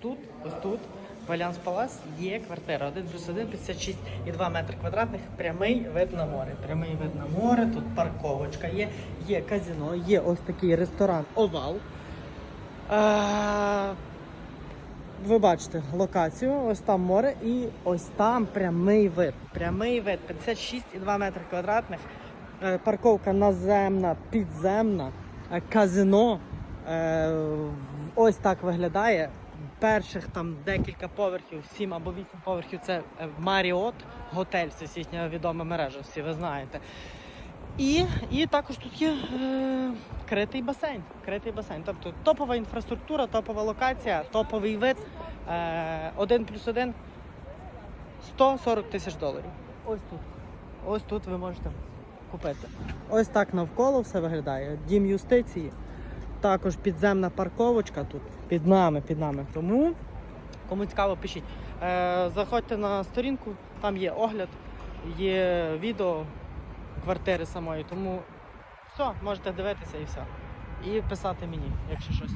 тут, ось тут, в Альянс Палас є квартира 1 плюс 1, 56,2 метри квадратних, прямий вид на море. Прямий вид на море, тут парковочка є, є казино, є ось такий ресторан Овал. Е, ви бачите локацію, ось там море і ось там прямий вид. Прямий вид 56,2 метри квадратних. Е, Парковка наземна, підземна, е, казино. Е, Ось так виглядає. Перших там декілька поверхів, 7 або 8 поверхів це е, Marriott готель, це відома мережа, всі ви знаєте. І, і також тут є е, критий басейн. Критий басейн. Тобто топова інфраструктура, топова локація, топовий вид. Е, один плюс один 140 тисяч доларів. Ось тут. Ось тут ви можете купити. Ось так навколо все виглядає. Дім юстиції. Також підземна парковочка тут під нами, під нами. Тому кому цікаво, пишіть. Е, заходьте на сторінку, там є огляд, є відео квартири самої. Тому все, можете дивитися і все. І писати мені, якщо щось.